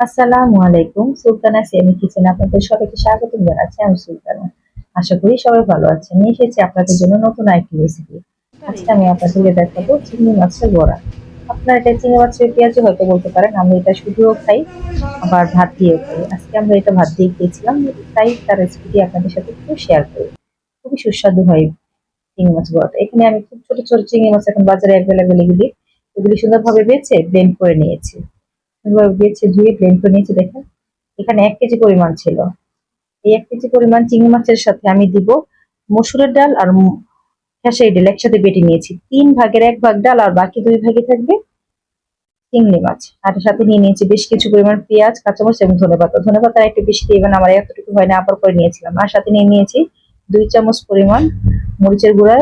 আসসালামু আলাইকুম, Sultana semi kitchen আপনাদের সবাইকে স্বাগত জানাচ্ছি। আমি সুলতানা। আশা করি সবাই ভালো আছেন। নিয়ে এসেছি আপনাদের জন্য নতুন আরেকটি রেসিপি আজকে আমি আপনাদের দেখাবো চিংড়ি মাছের বড়া। আপনারা এটা চিংড়ি মাছের পেঁয়াজও হয়তো বলতে পারেন আমি এটা শুধুও খাই, আবার ভাত দিয়েও খাই। আজকে আমরা এটা ভাত দিয়ে খেয়েছিলাম, তাই তার রেসিপিটি আপনাদের সাথে একটু শেয়ার করি। খুবই সুস্বাদু হয় চিংড়ি মাছ বড়াটা। এখানে আমি খুব ছোট ছোট চিংড়ি মাছ এখন বাজারে অ্যাভেলেবেল এগুলি। এগুলি সুন্দরভাবে বেছে ব্লেন্ড করে নিয়েছি। সুন্দরভাবে বেছে ধুয়ে ব্লেন্ড করে নিয়েছি, দেখেন। এখানে এক কেজি পরিমাণ ছিল। এই এক কেজি পরিমাণ চিংড়ি মাছের সাথে আমি দিব মসুরের ডাল আর খেসারি ডাল। একসাথে বেটে নিয়েছি। তিন ভাগের এক ভাগ ডাল আর বাকি দুই ভাগে থাকবে চিংড়ি মাছ। আর সাথে নিয়ে নিয়েছি বেশ কিছু পরিমাণ পেঁয়াজ, কাঁচামরিচ এবং ধনে পাতা। ধনে পাতা একটু বেশি দিবেন আমার এতটুকু হয় না, আবার করে নিয়েছিলাম। আর সাথে নিয়ে নিয়েছি দুই চামচ পরিমাণ মরিচের গুঁড়া,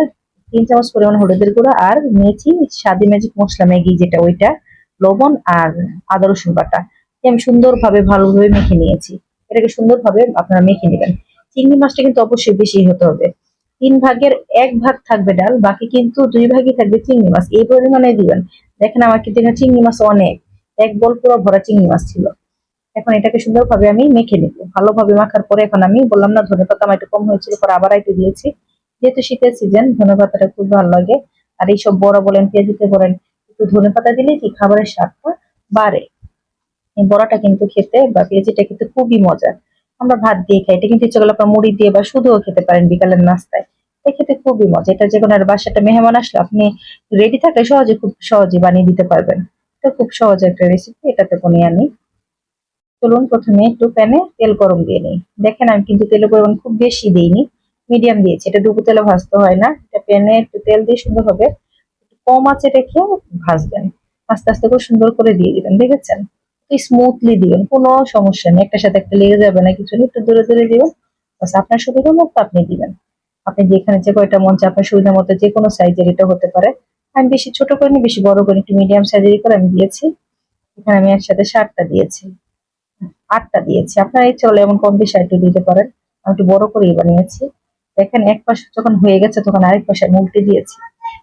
তিন চামচ পরিমাণ হলুদের গুঁড়া আর নিয়েছি স্বাদি ম্যাজিক মশলা ম্যাগি যেটা, ওইটা। লবণ আর আদা রসুন বাটা। আমি সুন্দরভাবে ভালোভাবে মেখে নিয়েছি। এটাকে সুন্দরভাবে আপনারা মেখে নেবেন। চিংড়ি মাছটা কিন্তু অবশ্যই বেশি হতে হবে। তিন ভাগের এক ভাগ থাকবে ডাল, বাকি কিন্তু দুই ভাগই থাকবে চিংড়ি মাছ। এই পরিমাণে দিবেন। দেখেন আমার কিন্তু এখানে চিংড়ি মাছ অনেক। এক বল পুরো ভরা চিংড়ি মাছ ছিল। এখন এটাকে সুন্দরভাবে আমি মেখে নেব। ভালোভাবে মাখার পরে এখন আমি বললাম, না, ধনে পাতা আমার একটু কম হয়েছিল, পরে আবার একটু দিয়েছি। যেহেতু শীতের সিজন ধনে পাতাটা খুব ভালো লাগে। আর এইসব বড় বলেন পেঁয়াজিতে বলেন একটু ধনে পাতা দিলে কি খাবারের স্বাদটা বাড়ে? বড়াটা কিন্তু খেতে বা পেঁয়াজিটা খেতে খুবই মজা আমরা ভাত দিয়ে খাই, এটা কিন্তু ইচ্ছে করলে আপনার মুড়ি দিয়ে বা শুধুও খেতে পারেন বিকালের নাস্তায়। এটা খেতে খুবই মজা। এটা যে কোনো বাসাটা মেহমান আসলে আপনি রেডি থাকলে সহজে খুব সহজে বানিয়ে দিতে পারবেন। এটা খুব সহজ একটা রেসিপি এটাতে কোনো নেই চলুন প্রথমে একটু প্যানে তেল গরম দিয়ে নিই। দেখেন আমি কিন্তু তেলের পরিমাণ খুব বেশি দিইনি মিডিয়াম দিয়েছি। এটা ডুবো তেলে ভাজতে হয় না। এটা প্যানে একটু তেল দিয়ে সুন্দরভাবে কম আঁচে রেখে ভাজবেন। আস্তে আস্তে করে সুন্দর করে দিয়ে দিবেন, দেখেছেন? স্মুথলি দিবেন, কোনো সমস্যা নেই। একটা সাথে একটা লেগে যাবে না কিছু একটু দূরে দূরে দিবেন। আপনার সুবিধা মতো আপনি দিবেন। আপনি যেখানে যে কয়টা চায় আপনার সুবিধা মতো যে কোনো সাইজের এটা হতে পারে। আমি বেশি ছোট করিনি বেশি বড় করিনি একটু মিডিয়াম সাইজের করে আমি দিয়েছি। এখানে আমি একসাথে ষাটটা দিয়েছি। আটটা দিয়েছি। আপনার ইচ্ছে হলে এমন কম বেশি একটু দিতে পারেন। আমি একটু বড় করেই বানিয়েছি। দেখেন, এক পাশে যখন হয়ে গেছে, তখন আরেক পাশে আমি উল্টে দিয়েছি।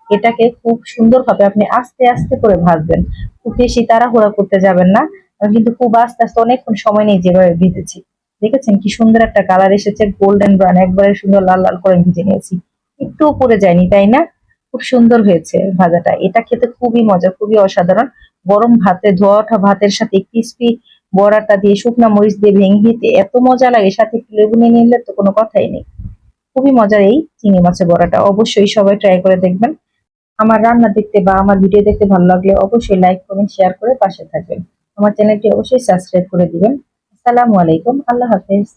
এটাকে খুব সুন্দরভাবে আপনি আস্তে আস্তে করে ভাজবেন। খুব বেশি তাড়াহুড়া করতে যাবেন না। কিন্তু খুব আস্তে আস্তে অনেকক্ষণ সময় নিয়ে যেভাবে ভেজেছি। দেখেছেন কি সুন্দর একটা কালার এসেছে গোল্ডেন ব্রাউন একবারে সুন্দর লাল লাল করে ভেজে নিয়েছি। একটু উপরে যায়নি, তাই না? খুব সুন্দর হয়েছে ভাজাটা। এটা খেতে খুবই মজা, খুবই অসাধারণ। গরম ভাতে ধোয়া ওঠা ভাতের সাথে ক্রিস্পি বড়াটা দিয়ে, শুকনা মরিচ দিয়ে ভেঙে দিতে এত মজা লাগে, সাথে একটু লেবু নিয়ে নিলে তো কোনো কথাই নেই। খুবই মজার এই চিংড়ি মাছের বড়াটা। অবশ্যই সবাই ট্রাই করে দেখবেন। আমার রান্না দেখতে বা আমার ভিডিও দেখতে ভালো লাগলে অবশ্যই লাইক, কমেন্ট, শেয়ার করে পাশে থাকবেন। আমার চ্যানেলটি অবশ্যই সাবস্ক্রাইব করে দিবেন। আসসালামু আলাইকুম। আল্লাহ হাফেজ।